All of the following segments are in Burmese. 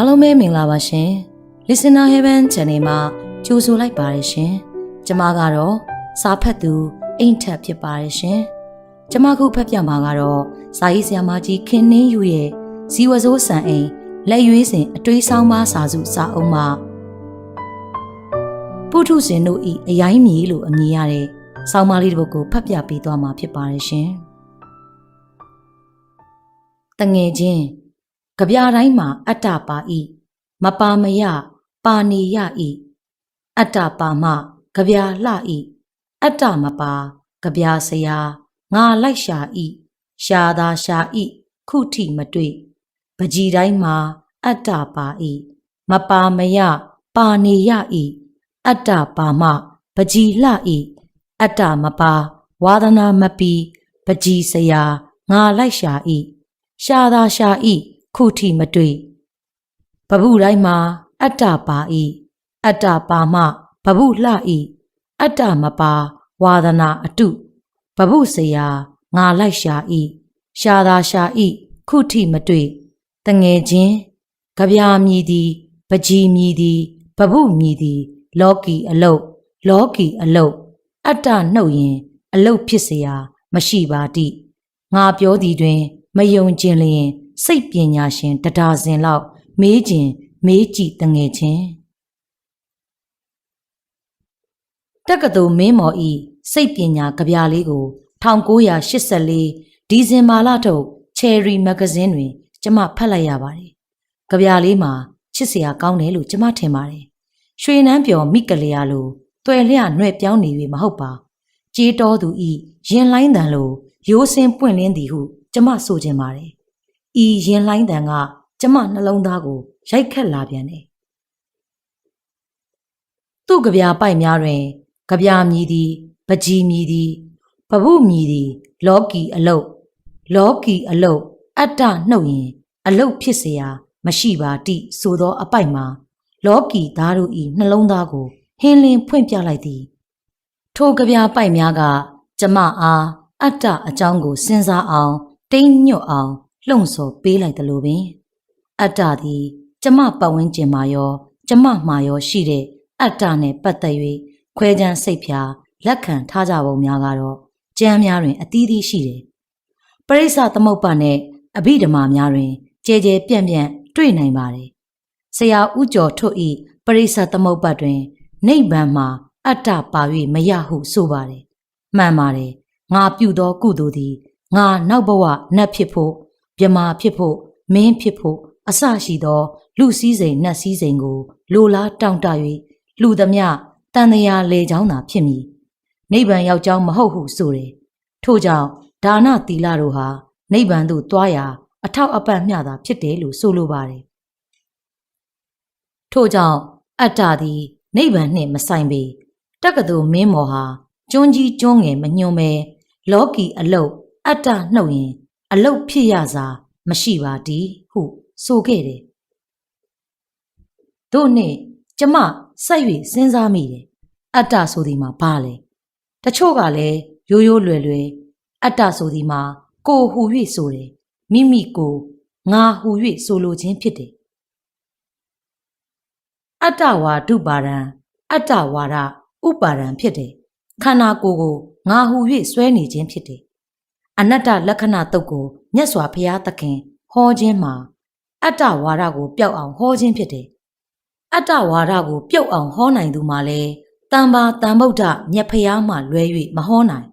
အားလုံးပဲမင်္ဂလာပါရှင် Listener Heaven Channel မှာကြိုဆိုလိုက်ပါတယ်ရှင်ကျမကတော့စာဖတ်သူအိမ်ထက်ဖြစ်ပါတယ်ရှင်ကျမခုဖတ်ပြမှာကတော့စာရေးဆရာမကြီးခင်နှင်းယူရဲ့ဇီဝစိုးဆန်အိမ်လက်ရွေးစဉ်အတွေးဆောင်ပါစာစုစာအုပ်မှာပုထုဇဉ်တို့ဤအယိုင်းမြေလို့အမည်ရတဲ့ဆောင်းပါးလေးတစ်ပုဒ်ကိုဖတ်ပြပေးသွားမှာဖြစ်ပါတယ်ရှင်တငယ်ချင်း ကြပြတိုင်းမှာ အတ္တပါဤမပါမယပါနေယဤအတ္တပါမကြပြလှဤအတ္တမပါကြပြဆရာငါလိုက်ရှာဤရှာသာရှာဤခုထိမတွေ့ပကြီးတိုင်းမှာ အတ္တပါဤမပါမယပါနေယဤအတ္တပါမပကြီးလှဤအတ္တမပါဝါဒနာမပီပကြီးဆရာငါလိုက်ရှာဤရှာသာရှာဤ ခုထိမတွေ့ပပုတိုင်းမှာအတ္တပါဤအတ္တပါမပပုလှဤအတ္တမပါဝါဒနာအတုပပုဆရာငါလိုက်ရှာဤရှာသာရှာဤခုထိမတွေ့တငယ်ချင်းကြပြာမြည်သည်ပကြီးမြည်သည်ပပုမြည်သည် လောကီအလုတ်လောကီအလုတ်အတ္တနှုတ်ရင် အလုတ်ဖြစ်เสียမရှိပါတိငါပြောသည်တွင် မယုံကျင်လျင် စိတ်ပညာရှင်တဒါဇင်လောက်မေးခြင်းမေးကြည့်တငယ်ချင်းတက္ကသိုလ်မင်းမော်ဤစိတ်ပညာကြပြလေးကို1984ဒီဇင်ဘာလထုတ် Cherry Magazine တွင် ကျမဖတ်လိုက်ရပါတယ်။ကြပြလေးမှာချစ်စရာကောင်းတယ်လို့ကျမထင်ပါတယ်။ရွှေနန်းပြော်မိကလျာလိုတွယ်လျနှဲ့ပြောင်းနေပြီမဟုတ်ပါ။ကြေးတော်သူဤရင်လိုင်းတန်လိုရိုးစင်းပွင့်လင်းသည်ဟု ကျမဆိုချင်ပါတယ်။ ဤရင်လိုင်းတန်ကကျမနှလုံးသားကို ရိုက်ခတ်လာပြန်တယ်။သူ့ကြပြပိုက်များတွင်ကြပြမြည်သည် ပကြီးမြည်သည်ပပုမြည်သည် လောကီအလုတ်လောကီအလုတ်အတ္တနှုတ်ရင် အလုတ်ဖြစ်เสียမရှိပါတိဆိုသောအပိုက်မှာ လောကီသားတို့ဤနှလုံးသားကိုဟင်းလင်းဖွင့်ပြလိုက်သည် ထိုကြပြပိုက်များက ကျမအားအတ္တအကြောင်းကိုစဉ်းစားအောင်တိမ်ညွတ်အောင် လှုံ့ဆော်ပေးလိုက်သလိုပင်အတ္တသည်ကျမပတ်ဝန်းကျင်မှာရော ကျမမှာရောရှိတဲ့အတ္တနဲ့ပတ်သက်၍ခွဲခြမ်းစိတ်ဖြာလက်ခံထားကြပုံများကတော့ကျမ်းများတွင် အသီးသီးရှိတယ်။ပရိစ္ဆသမုပ္ပါနဲ့အဘိဓမ္မာများတွင်ကြဲကြဲပြန့်ပြန့်တွေ့နိုင်ပါတယ်။ဆရာဥကျော်ထွတ်ဤပရိစ္ဆသမုပ္ပါတွင်နိဗ္ဗာန်မှာအတ္တပါ၍မရဟုဆိုပါတယ်။မှန်ပါတယ်။ငါပြုသောကုသိုလ်သည်ငါနောက်ဘဝနတ်ဖြစ်ဖို့ မြမာဖြစ်ဖို့မင်းဖြစ်ဖို့အစရှိသော လူစည်းစိမ်နတ်စည်းစိမ်ကို လိုလားတောင့်တ၍လူသမျှတန်တရာလေချောင်းသာဖြစ်မည်နိဗ္ဗာန်ရောက်ကြောင်းမဟုတ်ဟုဆိုတယ်ထို့ကြောင့်ဒါနသီလတို့ဟာနိဗ္ဗာန်သို့တွားရာအထောက်အပံ့မျှသာဖြစ်တယ်လို့ဆိုလိုပါတယ်ထို့ကြောင့်အတ္တသည်နိဗ္ဗာန်နှင့်မဆိုင်ပေတက္ကသိုလ်မင်းမော်ဟာကျွန်းကြီးကျွန်းငယ်မညွန်ပဲလောကီအလုတ်အတ္တနှုတ်ရင် အလုတ်ဖြစ်ရစာမရှိပါတည်းဟုဆိုခဲ့တယ်တို့နှင့်ကျမဆက်၍စဉ်းစားမိတယ်အတ္တဆိုဒီမှာဘာလဲတချို့ကလည်းရိုးရိုးလွယ်လွယ်အတ္တဆိုဒီမှာကိုဟူ၍ဆိုတယ်မိမိကိုငါဟူ၍ဆိုလိုခြင်းဖြစ်တယ်အတ္တဝါဒုပါဒံအတ္တဝါဒဥပါဒံဖြစ်တယ်ခန္ဓာကိုယ်ကိုငါဟူ၍ဆွဲနေခြင်းဖြစ်တယ် အနတ္တလက္ခဏာတုတ်ကိုမြတ်စွာဘုရားသခင် ဟောခြင်းမှာအတ္တဝါဒကိုပျောက်အောင်ဟောခြင်းဖြစ်တယ်အတ္တဝါဒကိုပြုတ်အောင်ဟောနိုင်သူမှလည်းတမ္ပါတန်ဗုဒ္ဓမြတ်ဖျားမှလွဲ၍မဟောနိုင်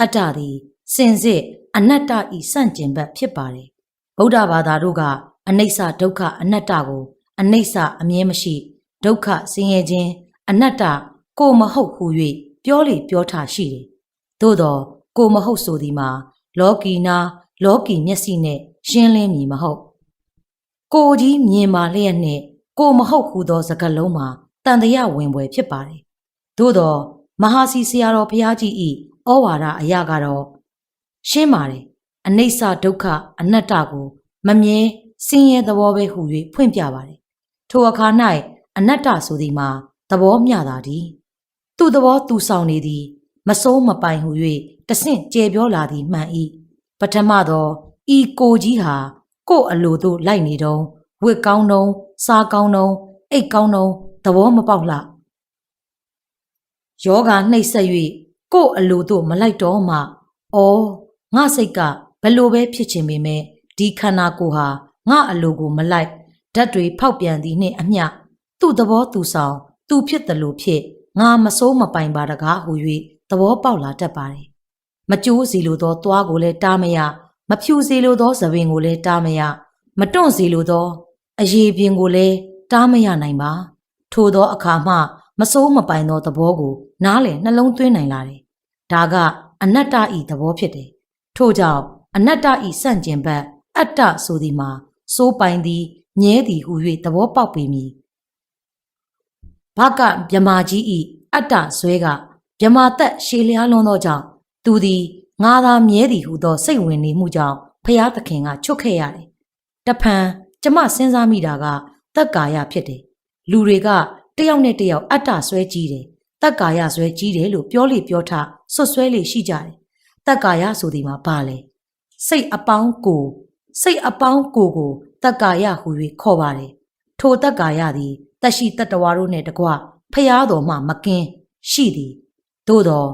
အတ္တသည်စင်စစ်အနတ္တဤစန့်ကျင်ဘက်ဖြစ်ပါတယ်ဗုဒ္ဓဘာသာတို့ကအနိစ္စဒုက္ခအနတ္တကိုအနိစ္စအမြဲမရှိဒုက္ခဆင်းရဲခြင်းအနတ္တကိုမဟုတ်ဟု၍ပြောလေပြောထားရှိတယ်သို့တော့ကိုမဟုတ်ဆိုသည်မှာ လောကီနာ လောကီမျက်စိနဲ့ရှင်းလင်းမည်မဟုတ်ကိုကြီးမြင်ပါလျက်နှင့်ကိုမဟုတ်ဟူသောစကားလုံးမှာတန်တရာဝင်ပွဲဖြစ်ပါတယ်။သို့တော့မဟာစီဆရာတော်ဘုရားကြီးဤဩဝါဒအရာကတော့ရှင်းပါတယ်။အနိစ္စဒုက္ခအနတ္တကို မမြဲစင်းရဲသဘောပဲဟူ၍ဖွင့်ပြပါတယ်။ထိုအခါ၌အနတ္တဆိုသည်မှာသဘောမျှတာသည်။သူ့သဘောသူဆောင်နေသည် မစိုးမပိုင်ဟု၍တဆင့်ကျေပြောလာသည်မှန်၏ပထမသောဤကိုကြီးဟာကို့အလိုသို့လိုက်နေတော့ဝစ်ကောင်းတုံးစားကောင်းတော့အိတ်ကောင်းတော့သဘောမပေါက်လှယောဂနှိပ်ဆက်၍ကို့အလိုတို့မလိုက်တော့မှအော်ငါစိတ်ကဘလို့ပဲဖြစ်ချင်ပေမဲ့ဒီခန္ဓာကိုယ်ဟာငါအလိုကိုမလိုက်ဓာတ်တွေဖောက်ပြန်သည်နှင့်အမျှသူ့သဘောသူဆောင် သူဖြစ်တယ်လို့ဖြစ်ငါမစိုးမပိုင်ပါတကားဟူ၍ သဘောပေါက်လာတတ်ပါတယ်မကြိုးစီလိုသောသွားကိုလည်းတားမရမဖြူစီလိုသောသပင်ကိုလည်းတားမရမတွန့်စီလိုသောအရေးပြင်းကိုလည်းတားမရနိုင်ပါထိုသောအခါမှမစိုးမပိုင်သောသဘောကို နားလည်နှလုံးသွင်းနိုင်လာတယ်။ဒါကအနတ္တဤသဘောဖြစ်တယ်။ထို့ကြောင့်အနတ္တဤစန့်ကျင်ဘက်အတ္တဆိုသည်မှာစိုးပိုင်သည်မြဲသည်ဟု၍သဘောပေါက်ပေမည်။ဘကမြမာကြီးဤအတ္တဇွဲက မြမာသက်ရှည်လျားလွန်းသောကြောင့်သူသည်ငါသာမြဲသည်ဟုသောစိတ်ဝင်နေမှုကြောင့်ဖျားသခင်ကချွတ်ခဲ့ရတယ်။တဖန်ကျမစဉ်းစားမိတာကသက်ကာယဖြစ်တယ်။လူတွေကတယောက်နဲ့တယောက်အတ္တဆွဲကြီးတယ်။သက်ကာယဆွဲကြီးတယ်လို့ပြောလေပြောထဆွတ်ဆွဲလေရှိကြတယ်။သက်ကာယဆိုဒီမှာပါလေ။စိတ်အပေါင်းကိုစိတ်အပေါင်းကိုကိုသက်ကာယဟူ၍ခေါ်ပါတယ်။ထိုသက်ကာယသည်တက်ရှိတတ္တဝါတို့နှင့်တကွဖျားတော်မှမကင်းရှိသည်။ သို့သော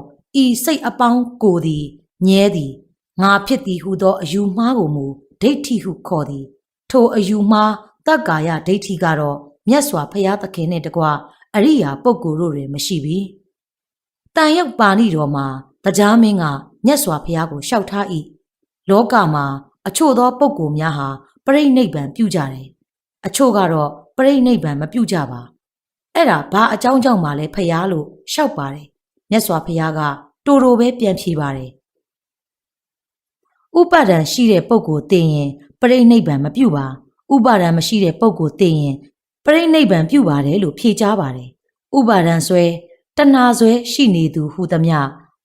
ဤစိတ်အပေါင်းကိုသည်မြဲသည်ငါဖြစ်သည်ဟုသောအယူမှားကိုမူဒိဋ္ဌိဟုခေါ်သည် ထိုအယူမှားတက္ကာယဒိဋ္ဌိကတော့မြတ်စွာဘုရားသခင်နှင့်တကွအရိယာပုဂ္ဂိုလ်တို့တွင်မရှိပြီ။တန်ရုပ်ပါဠိတော်မှာတရားမင်းကမြတ်စွာဘုရားကိုလျှောက်ထား၏လောကမှာအချို့သောပုဂ္ဂိုလ်များဟာပြိဋိနိဗ္ဗာန်ပြုကြတယ်။အချို့ကတော့ပြိဋိနိဗ္ဗာန်မပြုကြပါ။အဲ့ဒါဘာအကြောင်းကြောင့်မှလဲဖျားလို့လျှောက်ပါတယ်။ မြတ်စွာဘုရားကတိုတိုပဲပြန်ဖြေပါတယ်။ဥပါဒံရှိတဲ့ပုဂ္ဂိုလ်သိရင်ပြိဋိနိဗ္ဗာန်မပြုပါ။ဥပါဒံမရှိတဲ့ပုဂ္ဂိုလ်သိရင်ပြိဋိနိဗ္ဗာန်ပြုပါတယ်လို့ဖြေကြားပါတယ်။ဥပါဒံဆွဲတဏှာဆွဲရှိနေသူဟူသမျှ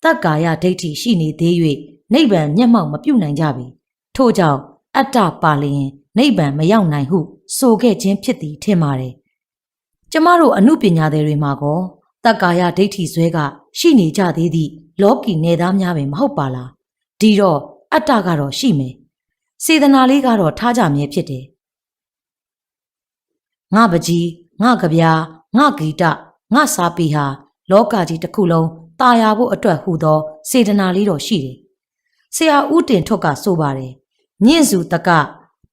တက္ကာယဒိဋ္ဌိရှိနေသေး၍နိဗ္ဗာန်မျက်မှောက်မပြုနိုင်ကြပြီ။ထို့ကြောင့်အတ္တပါလျင်နိဗ္ဗာန်မရောက်နိုင်ဟုဆိုခဲ့ခြင်းဖြစ်သည်ထင်ပါတယ်။ကျမတို့အမှုပညာတွေမှာကောတက္ကာယဒိဋ္ဌိဆွဲက ရှိနေကြသေးသည့်လောကီနေသားများပင်မဟုတ်ပါလား။ဒီတော့အတ္တကတော့ရှိမယ်။စေတนาလေးကတော့ထားကြမြဲဖြစ်တယ်ငါပကြီးငါကဗျာငါဂီတငါစာပေဟာလောကကြီးတစ်ခုလုံးตายရဖို့အတွက်ဟူသော စေတနာလေးတော့ရှိတယ်။ဆရာဦးတင်ထွတ်ကဆိုပါတယ်။ညင့်စုတက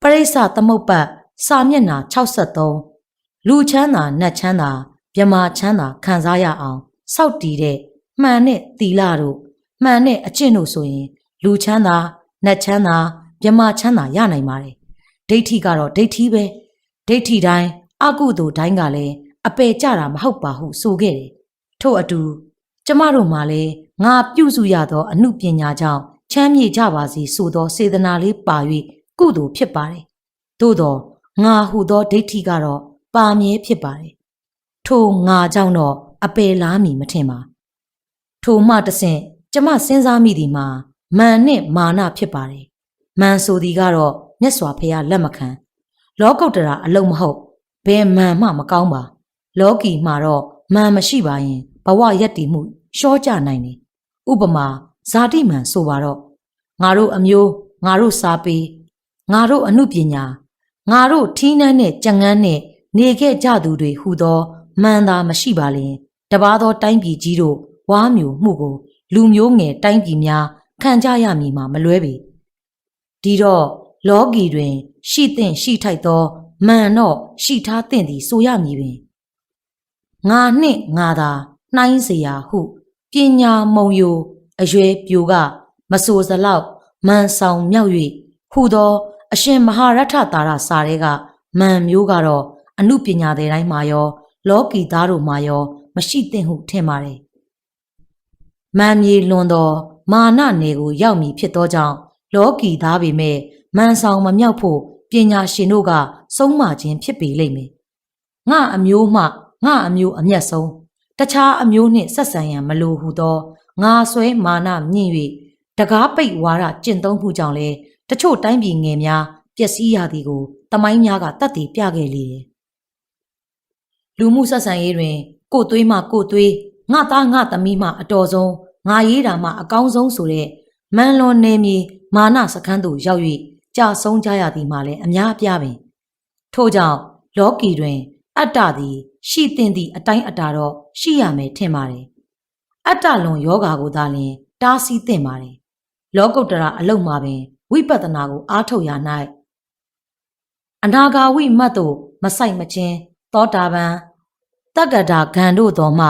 ပရိစ္ဆသမုတ်ပတ်စာမျက်နှာ63လူချမ်းသာနတ်ချမ်းသာမြမာချမ်းသာခံစားရအောင်စောက်တည်တဲ့ မှန်တဲ့တီလာတို့မှန်တဲ့အကျင့်တို့ဆိုရင် လူချမ်းသာနတ်ချမ်းသာမြမာချမ်းသာရနိုင်ပါတယ်။ဒိဋ္ဌိကတော့ဒိဋ္ဌိပဲဒိဋ္ဌိတိုင်းအကုသိုလ်တိုင်းကလည်းအပယ်ကြတာမဟုတ်ပါဟုဆိုခဲ့တယ်။ထို့အတူကျမတို့မှလည်းငါပြုစုရသော အမှုပညာကြောင့်ချမ်းမြေကြပါစေဆိုသောစေတနာလေးပါ၍ကုသိုလ်ဖြစ်ပါတယ်။သို့သောငါဟုသောဒိဋ္ဌိကတော့ပါမြဲဖြစ်ပါတယ်။ထိုငါကြောင့်တော့အပယ်လားမည်မထင်ပါ။ ထိုမှတဆင့်ကျမစဉ်းစားမိသည်မှာမာန်နှင့်မာနဖြစ်ပါတယ်။မာန်ဆိုသည်ကတော့မြတ်စွာဘုရားလက်မခံလောကုတ္တရာအလုံးမဟုတ်ဘယ်မှန်မှမကောင်းပါလောကီမှာတော့မှန်မရှိပါရင်ဘဝရက်တည်မှုရှော့ကြနိုင်တယ်ဥပမာဇာတိမှန်ဆိုပါတော့ငါတို့အမျိုးငါတို့စာပေငါတို့အမှုပညာငါတို့ထီးနှန်းနဲ့ကြံငန်းနဲ့နေခဲ့ကြသူတွေဟူသောမှန်သာမရှိပါလင်တပါသောတိုင်းပြည်ကြီးတို့ ဝါမျိုးမှုကို လူမျိုးငယ်တိုင်းပြည်များခံကြရမည်မှာမလွဲပေဒီတော့လောကီတွင် ရှိသင့်ရှိထိုက်သောမှန်တော့ရှိထားသင့်သည်ဆိုရမည်ပင်ငါနှင့်ငါသာနှိုင်းเสียဟုပညာမုံယိုအရွယ်ပြိုက မဆိုစလောက်မန်ဆောင်မြောက်၍ဟူသော အရှင်မဟာရထတာရစာရဲကမန်မျိုးကတော့အမှုပညာတွေတိုင်းမှာရော လောကီသားတို့မှာရော မရှိသင့်ဟုထင်ပါတယ် မန်မြေလွန်သောမာနနယ်ကိုရောက်မည်ဖြစ်သောကြောင့်လောကီသားပေမဲ့မန်ဆောင်မမြောက်ဖို့ပညာရှင်တို့ကဆုံးမခြင်းဖြစ်ပေလိမ့်မယ်။ငါအမျိုးမှငါအမျိုးအမျက်ဆုံးတခြားအမျိုးနှင့်ဆက်ဆံရန်မလိုဟုသောငါဆွဲမာနမြင့်၍တကားပိတ်ဝါဒကျင့်သုံးမှုကြောင့်လည်းတချို့တိုင်းပြည်ငယ်များပျက်စီးရသည်ကိုတမိုင်းများကတတ်သိပြခဲ့လေတယ်။လူမှုဆက်ဆံရေးတွင်ကိုသွေးမှကိုသွေး ငါသားငါသမီးမှအတော်ဆုံးငါရေးတာမှအကောင်းဆုံးဆိုတဲ့မန်လွန်နေမီမာနစခန်းသို့ရောက်၍ကြာဆုံးကြရသည်မှလည်းအများအပြားပင်ထို့ကြောင့်လောကီတွင် အတ္တသည် ရှိသင့်သည့်အတိုင်းအတာတော့ရှိရမယ်ထင်ပါတယ်အတ္တလွန်ယောဂါကိုသာလျှင် တားဆီးသင့်ပါတယ်လောကုတ္တရာအလုံးမှာပင်ဝိပဿနာကိုအားထုတ်ရ၌အနာဂါဝိမတ်တို့မဆိုင်မချင်းသောတာပန်တက္ကတာဂန်တို့တော်မှ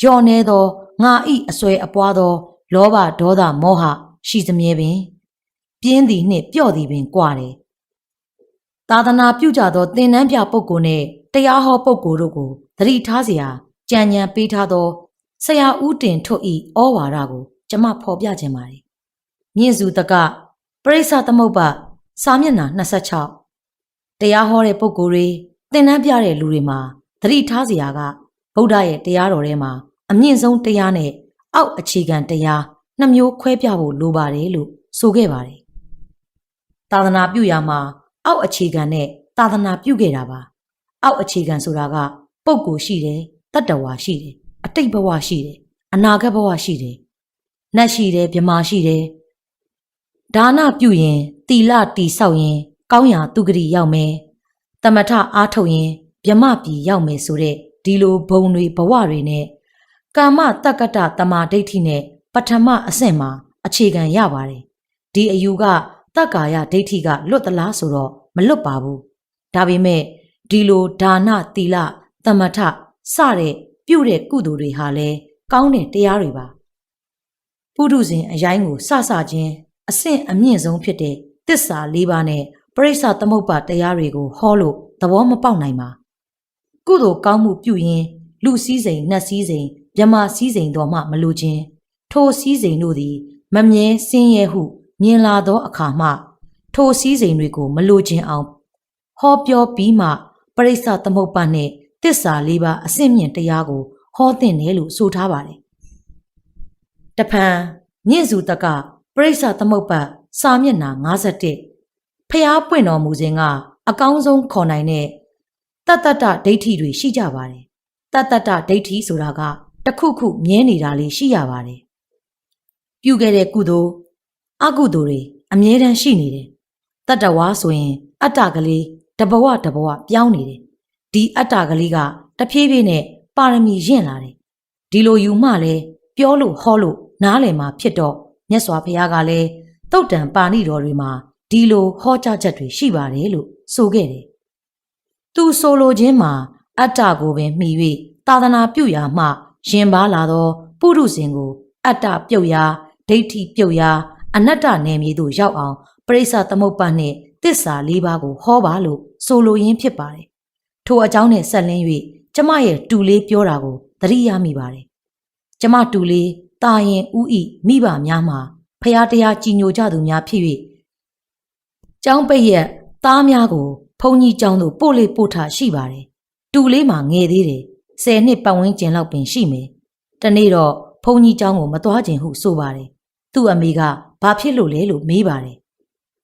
လျော်နေသောငါဤအစွဲအပွားသော လောဘဒေါသမောဟရှိသမြဲပင် ပြင်းသည်နှင့်ပြော့သည်ပင်ကွာတယ်သာသနာပြုကြသောသင်္นานပြပုဂ္ဂိုလ်နှင့်တရားဟောပုဂ္ဂိုလ်တို့ကိုသတိထားเสียကြံညံပေးထားသောဆရာဦးတင်ထွတ်ဤဩဝါဒကိုကျမဖော်ပြခြင်းပါတယ်မြင့်စုတကပရိစ္ဆသမုပ္ပါစာမျက်နှာ26တရားဟောတဲ့ပုဂ္ဂိုလ်တွေသင်္นานပြတဲ့လူတွေမှာသတိထားเสียက ဗုဒ္ဓရဲ့တရားတော်ထဲမှာအမြင့်ဆုံးတရားနဲ့အောက်အခြေခံတရားနှစ်မျိုးခွဲပြဖို့လိုပါတယ်လို့ဆိုခဲ့ပါတယ်သာသနာပြုရာမှာအောက်အခြေခံနဲ့သာသနာပြုခဲ့တာပါအောက်အခြေခံဆိုတာကပုံကိုယ်ရှိတယ်တတ္တဝါရှိတယ်အတိတ်ဘဝရှိတယ်အနာဂတ်ဘဝရှိတယ်နတ်ရှိတယ်မြမာရှိတယ်ဒါနပြုရင်တီလတီဆောက်ရင် ကောင်းရာသူဂတိရောက်မယ်တမထအားထုတ်ရင်မြမပြည်ရောက်မယ်ဆိုတဲ့ ဒီလိုဘုံတွေဘဝတွေနဲ့ကာမတက္ကတတမာဒိဋ္ဌိနဲ့ပထမအဆင့်မှာအခြေခံရပါတယ်ဒီအယူကတက္ကာယဒိဋ္ဌိကလွတ်သလားဆိုတော့မလွတ်ပါဘူးဒါပေမဲ့ဒီလိုဒါနသီလသမထစတဲ့ပြုတဲ့ကုသိုလ်တွေဟာလည်းကောင်းတဲ့တရားတွေပါပုထုဇဉ်အတိုင်းကိုစစချင်းအဆင့်အမြင့်ဆုံးဖြစ်တဲ့တစ္ဆာ၄ပါးနဲ့ပရိစ္ဆသမုပ္ပါတရားတွေကိုဟောလို့သဘောမပေါက်နိုင်ပါ ကုသိုလ်ကောင်းမှုပြုရင်လူစည်းစိမ်နတ်စည်းစိမ်မြမစည်းစိမ်တော်မှမလိုခြင်းထိုစည်းစိမ်တို့သည်မမြဲစင်းရဲဟုမြင်လာသောအခါမှထိုစည်းစိမ်တွေကိုမလိုခြင်းအောင်ဟောပြောပြီးမှပရိစ္ဆသမုပ္ပါနှင့်တစ္ဆာလေးပါအစင့်မြင့်တရားကိုဟောသင့်တယ်လို့ဆိုထားပါတယ်။တဖန်မြင့်စုတကပရိစ္ဆသမုပ္ပါစာမျက်နှာ51ဖျားပွင့်တော်မူခြင်းကအကောင်းဆုံးခေါ်နိုင်တဲ့ တတ္တတဒိဋ္ဌိတွေရှိကြပါတယ်။တတ္တတဒိဋ္ဌိဆိုတာကတစ်ခုခုမြဲနေတာလေးရှိရပါတယ်။ပြုခဲ့တဲ့ကုသိုလ်အကုသိုလ်တွေအမြဲတမ်းရှိနေတယ်။တတ္တဝါဆိုရင် အတ္တကလေးတဘဝတဘဝပြောင်းနေတယ်။ဒီအတ္တကလေးကတဖြည်းဖြည်းနဲ့ပါရမီရင့်လာတယ်။ဒီလိုယူမှလည်းပြောလို့ဟောလို့နားလည်မှာဖြစ်တော့မြတ်စွာဘုရားကလည်းတုတ်တန်ပါဏိတော်တွေမှာဒီလိုဟောကြားချက်တွေရှိပါတယ်လို့ဆိုခဲ့တယ်။ သူဆိုလိုခြင်းမှာ အတ္တကိုပင်မှီ၍သာသနာပြုရာမှရင်ပါလာသော ပုရုဇဉ်ကို အတ္တပြုတ်ရာဒိဋ္ဌိပြုတ်ရာအနတ္တနယ်မြေသို့ရောက်အောင်ပရိစ္ဆသမုပ္ပါနှင့်တစ္ဆာလေးပါးကိုဟောပါလို့ဆိုလိုရင်းဖြစ်ပါတယ်။ထိုအကြောင်းနဲ့ဆက်လင်း၍ကျမရဲ့တူလေးပြောတာကိုသတိရမိပါတယ်။ကျမတူလေးတာရင်ဥဤမိဘများမှာဖရာတရားကြည်ညိုကြသူများဖြစ်၍ကျောင်းပိတ်ရက်သားများကို ဘုန်းကြီးကျောင်းသို့ပို့လေပို့ထားရှိပါတယ်။တူလေးမှာငယ်သေးတယ်။ဆယ်နှစ်ပတ်ဝန်းကျင်လောက်ပင်ရှိမယ်။တနေ့တော့ဘုန်းကြီးကျောင်းကိုမသွားခြင်းဟုဆိုပါတယ်။သူ့အမေကဘာဖြစ်လို့လဲလို့မေးပါတယ်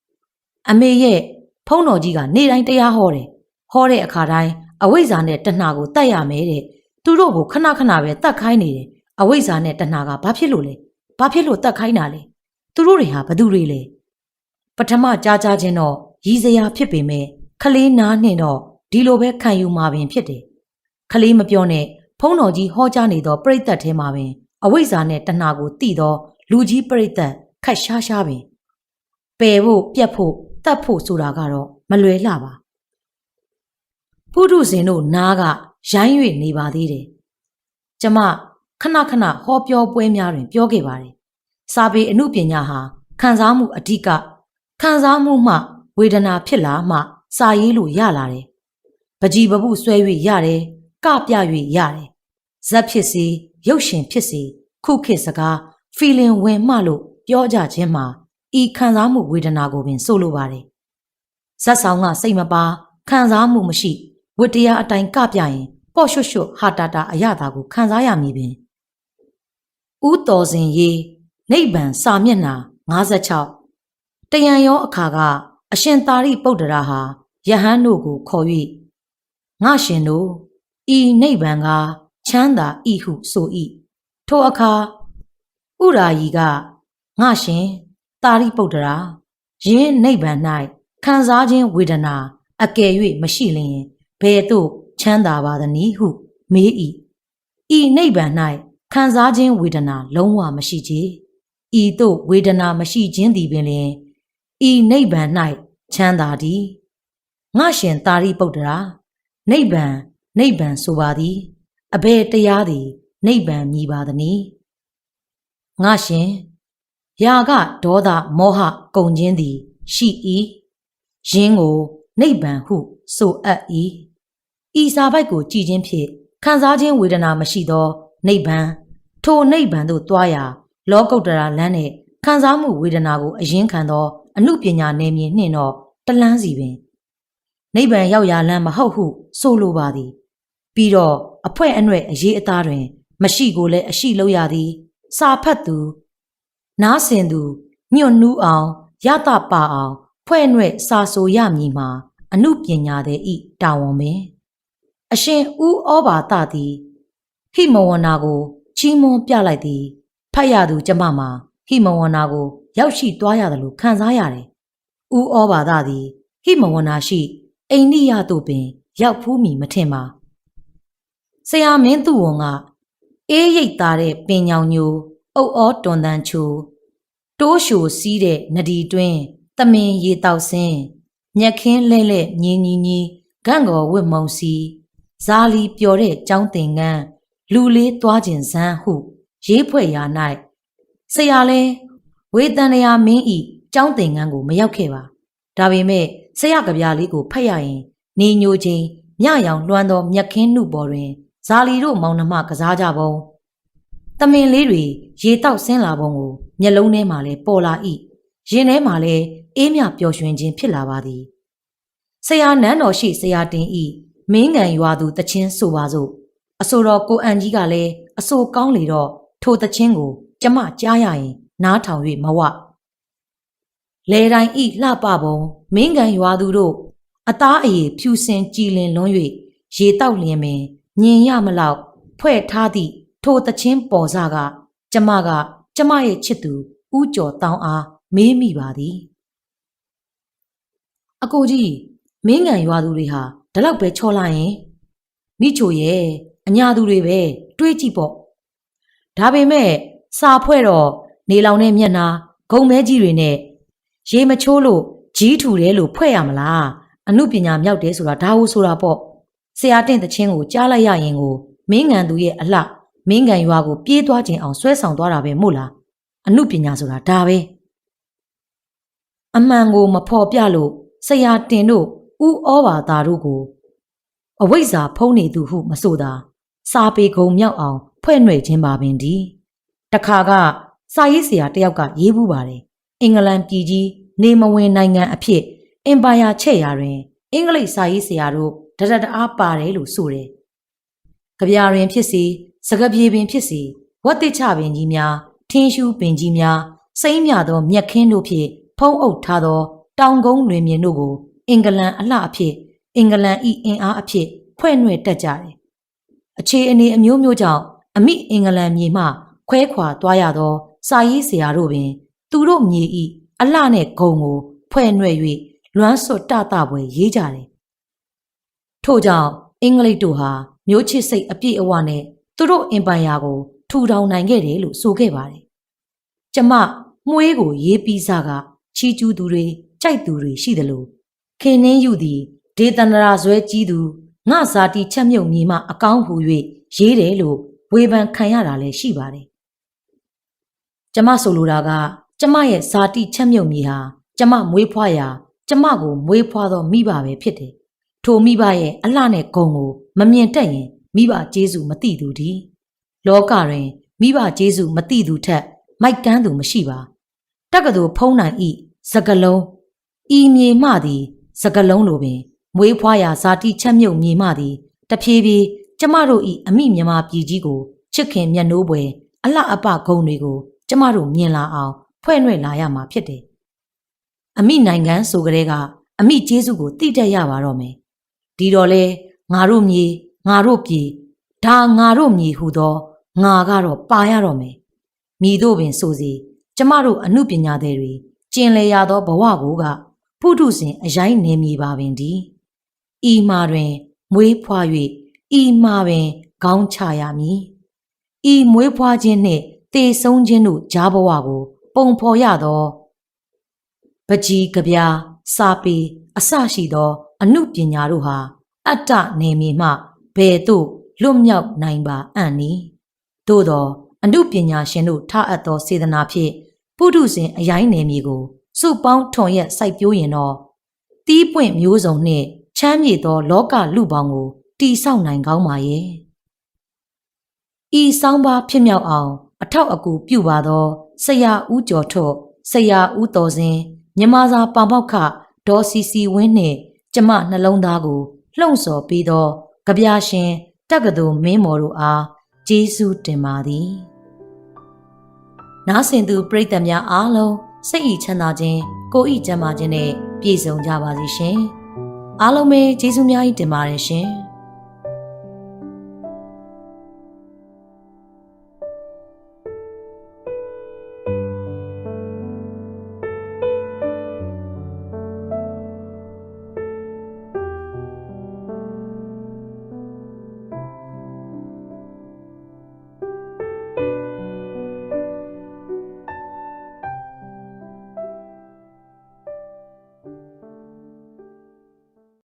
။အမေရဲ့ဖုန်းတော်ကြီးကနေတိုင်းတရားဟောတယ်။ဟောတဲ့အခါတိုင်းအဝိဇ္ဇာနဲ့တဏှာကိုတတ်ရမယ်တဲ့။သူတို့ကိုခဏခဏပဲတတ်ခိုင်းနေတယ်။အဝိဇ္ဇာနဲ့တဏှာကဘာဖြစ်လို့လဲ။ဘာဖြစ်လို့တတ်ခိုင်းတာလဲ။သူတို့တွေဟာဘသူတွေလဲ။ပထမကြားကြားချင်းတော့ရည်စရာဖြစ်ပေမဲ့ ခလေးနားနှင့်တော့ဒီလိုပဲခံယူမှာပင်ဖြစ်တယ်။ခလေးမပြောနဲ့ဖုန်းတော်ကြီးဟောကြားနေသောပြိတ္တထဲမှာပင်အဝိဇ္ဇာနဲ့တဏှာကိုတည်သော လူကြီးပြိတ္တခက်ရှားရှားပင်ပယ်ဖို့ပြက်ဖို့တတ်ဖို့ဆိုတာကတော့မလွယ်လှပါပုထုဇဉ်တို့နားကရိုင်း၍နေပါသေးတယ်ကျမခဏခဏဟောပြောပွဲများတွင် ပြောခဲ့ပါတယ်စာပေအမှုပညာဟာခံစားမှုအဓိကခံစားမှုမှဝေဒနာဖြစ်လာမှ စာရေးလို့ရလာတယ်ပကြီးပပုဆွဲ၍ရတယ်ကပြ၍ရတယ်ဇက်ဖြစ်စီရုပ်ရှင်ဖြစ်စီခုခေတ်စကား feeling ဝင်မှလို့ပြောကြခြင်းမှာဤခံစားမှုဝေဒနာကိုပင်ဆိုလိုပါတယ်ဇက်ဆောင်ကစိတ်မပါခံစားမှုမရှိဝတ္တရားအတိုင်းကပြရင်ပေါ့ရွှွတ်ရွှွတ်ဟာတာတာအရသာကိုခံစားရမည်ပင်ဥတော်စင်ရေးနိဗ္ဗာန်စာမျက်နှာ56တယံရောအခါက အရှင်သာရိပုတ္တရာဟာယဟန်တို့ကိုခေါ်၍ငါရှင်တို့ဤနိဗ္ဗာန်ကချမ်းသာဤဟုဆို၏ထိုအခါဥရာယီကငါရှင်တာရိပုတ္တရာယင်းနိဗ္ဗာန်၌ခံစားခြင်းဝေဒနာ အကယ်၍မရှိလျင်ဘယ်သို့ချမ်းသာပါသနည်းဟုမေး၏ဤနိဗ္ဗာန်၌ခံစားခြင်းဝေဒနာ လုံးဝမရှိချေဤသို့ဝေဒနာမရှိခြင်းသည်ပင်လျှင် ဤနိဗ္ဗာန်၌ချမ်းသာသည်ငါရှင်တာရိပုတ္တရာနိဗ္ဗာန်နိဗ္ဗာန်ဆိုပါသည်အဘယ်တရားသည်နိဗ္ဗာန်မြည်ပါသနည်းငါရှင်ယာကဒေါသမောဟကုန်ခြင်းသည် ရှိ၏ယင်းကိုနိဗ္ဗာန်ဟုဆိုအပ်၏ဤစာပိုက်ကိုကြည်ခြင်းဖြင့်ခံစားခြင်းဝေဒနာမရှိသောနိဗ္ဗာန်ထိုနိဗ္ဗာန်သို့တွားရာလောကုတ္တရာလမ်းနှင့်ခံစားမှုဝေဒနာကိုအရင်ခံသော အမှုပညာနယ်မြေနှင့်တော့တလန်းစီပင်နိဗ္ဗာန်ရောက်ရာလမ်းမဟုတ်ဟု ဆိုလိုပါသည် ပြီးတော့အဖွဲအနှဲ့အရေးအသားတွင် မရှိကိုလည်းအရှိလို့ရသည် စာဖတ်သူနားဆင်သူညွတ်နှူးအောင်ရတပါအောင် ဖွဲ့နှဲ့စာဆိုရမည်မှာအမှုပညာသည်ဤတာဝန်ပင်အရှင်ဦးဩဘာတသည်ဟိမဝန္နာကိုချီးမွမ်းပြလိုက်သည်ဖတ်ရသူကျမမှာဟိမဝန္နာကို ရောက်ရှိသွားရတယ်လို့ခံစားရတယ်။ဦးဩဘာတသည်ဟိမဝန္နာရှိအိန္ဒိယသို့ပင် ရောက်ဖူးမည်မထင်ပါ။ဆရာမင်းသူဝန်ကအေးရိတ်သားတဲ့ပင်ညောင်ညိုအုတ်ဩတွန်တန်ချိုတိုးရှိုစီးတဲ့နဒီတွင်းတမင်ရေတောက်စင်းညက်ခင်းလဲလဲညင်းညီညီဂန့်ကော်ဝစ်မုံစီဇာလီပျော်တဲ့ကျောင်းတင်ကန်းလူလေးသွားခြင်းဇန်းဟု ရေးဖွဲ့ရာ၌ဆရာလဲ ဝေတန်ရာမင်းဤကျောင်းတင်ကန်းကိုမရောက်ခဲ့ပါဒါပေမဲ့ဆရာကဗျာလေးကိုဖတ်ရရင် နေညိုချင်းညရောင်လွှမ်းသောမြက်ခင်းနှုပေါ်တွင်ဇာလီတို့မောင်နှမကစားကြပုံတမင်လေးတွေရေတောက်ဆင်းလာပုံကိုမျက်လုံးထဲမှာလဲပေါ်လာ၏ရင်ထဲမှာလဲအေးမြပျော်ရွှင်ခြင်းဖြစ်လာပါသည်ဆရာနန်းတော်ရှိဆရာတင်ဤမင်းငံရွာသူတချင်းဆိုပါစို့အဆိုတော်ကိုအန်ကြီးကလည်းအဆိုကောင်းလေတော့ထိုတချင်းကို ကျမကြားရရင် နားထောင်၍မဝလေတိုင်းဤလှပပုံမင်းငံရွာသူတို့အသားအရည်ဖြူစင်ကြည်လင်လွန်း၍ရေတောက်လျင်ပင်ညင်ရမလောက်ဖွဲ့ထားသည့်ထိုတချင်းပေါ်စားကကျမက ကျမရဲ့ချစ်သူဥကျော်တောင်းအားမေးမိပါသည်အကိုကြီးမင်းငံရွာသူတွေဟာဒီလောက်ပဲချောလိုက်ရင်မိချိုရဲ့အညာသူတွေပဲတွေးကြည့်ပေါ့ဒါပေမဲ့စာဖွဲ့တော့ နေလောင်တဲ့မျက်နှာဂုံမဲကြီးတွေနဲ့ရေမချိုးလို့ကြီးထူတယ်လို့ဖွဲ့ရမလားအမှုပညာမြောက်တယ်ဆိုတာဒါဟုတ်ဆိုတာပေါ့ဆရာတင့်တချင်းကိုကြားလိုက်ရရင်ကိုမင်းငံသူရဲ့အလှမင်းငံရွာကိုပြေးသွားခြင်းအောင်ဆွဲဆောင်သွားတာပဲမို့လားအမှုပညာဆိုတာဒါပဲအမှန်ကိုမဖော်ပြလို့ဆရာတင်တို့ဥဩဘာသာတို့ကိုအဝိဇ္ဇာဖုံးနေသူဟုမဆိုသာစာပေကုံမြောက်အောင်ဖွဲ့နှွယ်ခြင်းပါပင်ဒီတခါက စာရေးဆရာတယောက်ကရေးဘူးပါတယ်အင်္ဂလန်ပြည်ကြီးနေမဝင်နိုင်ငံအဖြစ်အင်ပါယာချက်ရာတွင်အင်္ဂလိပ်စာရေးဆရာတို့တရတအားပါတယ်လို့ဆိုတယ်။ကြပြတွင်ဖြစ်စီစကပြေပင်ဖြစ်စီဝတ်တိချပင်ကြီးများထင်းရှူးပင်ကြီးများစိမ့်မြသောမြက်ခင်းတို့ဖြင့်ဖုံးအုပ်ထားသော တောင်ကုန်းလွင်ပြင်တို့ကိုအင်္ဂလန်အလှအဖြစ်အင်္ဂလန်ဤအင်အားအဖြစ်ဖွဲ့နှွယ်တက်ကြတယ်။အခြေအနေအမျိုးမျိုးကြောင့်အမိအင်္ဂလန်မြေမှခွဲခွာသွားရသော စာရေးဆရာတို့ပင် သူတို့မြေဤအလှနဲ့ဂုံကိုဖွဲ့နှွယ်၍လွမ်းစွတ်တတပွဲရေးကြတယ်။ထို့ကြောင့်အင်္ဂလိပ်တို့ဟာမျိုးချစ်စိတ်အပြည့်အဝနဲ့သူတို့အင်ပိုင်ယာကို ထူထောင်နိုင်ခဲ့တယ်လို့ဆိုခဲ့ပါတယ်။ကျမမွှေးကိုရေးပြီးစားကချီကျူးသူတွေကြိုက်သူတွေရှိတယ်လို့ခင်နှင်းယူသည်ဒေသနာဇွဲကြီးသူငါဇာတိချက်မြုပ်မြေမှအကောင်းဟူ၍ရေးတယ်လို့ဝေဖန်ခံရတာလည်းရှိပါတယ်။ ကျမဆိုလိုတာက ကျမရဲ့ဇာတိချက်မြုပ်မြေဟာကျမမွေးဖွားရာကျမကိုမွေးဖွားသောမိဘပဲဖြစ်တယ်။ထိုမိဘရဲ့အလှနဲ့ဂုံကိုမမြင်တတ်ရင်မိဘကျေးဇူးမသိသူဒီလောကတွင်မိဘကျေးဇူးမသိသူထက် မိုက်ကန်းသူမရှိပါတက္ကသိုလ်ဖုံးနိုင်ဤစကလုံးဤမြေမှသည်စကလုံးလိုပင် မွေးဖွားရာဇာတိချက်မြုပ်မြေမှသည်တဖြည်းဖြည်းကျမတို့ဤအမိမြမပြည်ကြီးကိုချစ်ခင်မျက်နှိုးပွဲအလှအပဂုံတွေကို ကျမတို့မြင်လာအောင်ဖွဲ့နှွဲ့လာရမှာဖြစ်တယ်အမိနိုင်ငံဆိုကြတဲ့ကအမိကျေးဇူးကိုသိတတ်ရပါတော့မယ်ဒီတော့လေငါတို့မြေငါတို့ပြည်ဒါငါတို့မြေဟူသောငါကတော့ပါရတော့မယ်မိတို့ပင်ဆိုစီကျမတို့အမှုပညာသည်တွေကျင်လေရသောဘဝကိုကဖုထုစဉ်အရိုင်းနေမည်ပါပင်ဒီဤမှာတွင် မွေးဖွား၍ဤမှာပင်ခေါင်းချရမည်ဤမွေးဖွားခြင်းနှင့် တေဆုံးခြင်းတို့ကြားဘဝကို ပုံဖော်ရသောပကြီးကဗျာစာပေအစရှိသော အမှုပညာတို့ဟာ အတ္တနေမည်မှဘယ်သို့လွတ်မြောက်နိုင်ပါအံ့နီသို့သောအမှုပညာရှင်တို့ထအပ်သောစေတနာဖြင့်ပုထုဇဉ်အယိုင်းနယ်မြေကိုစုပေါင်းထွန်ရက်စိုက်ပျိုးရင်တော့တီးပွင့်မျိုးစုံနှင့်ချမ်းမြေသော လောကလူပေါင်းကိုတီဆောက်နိုင်ကောင်းပါရဲ့ဤဆောင်ပါဖြစ်မြောက်အောင် အထောက်အကူပြုပါသောဆရာဦးကျော်ထွတ်ဆရာဦးတော်စင်မြမစာပါမောက္ခဒေါ်စီစီဝင်းနှင့်ကျမနှလုံးသားကိုလှုံ့ဆော်ပြီးသောကြပြရှင်တက္ကသိုလ်မင်းမော်တို့အားကျေးဇူးတင်ပါသည်နားဆင်သူပရိသတ်များအားလုံးစိတ်ဤချမ်းသာခြင်းကိုယ်ဤကျန်းမာခြင်းနဲ့ပြည့်စုံကြပါစေရှင်အားလုံးပဲကျေးဇူးများကြီးတင်ပါတယ်ရှင်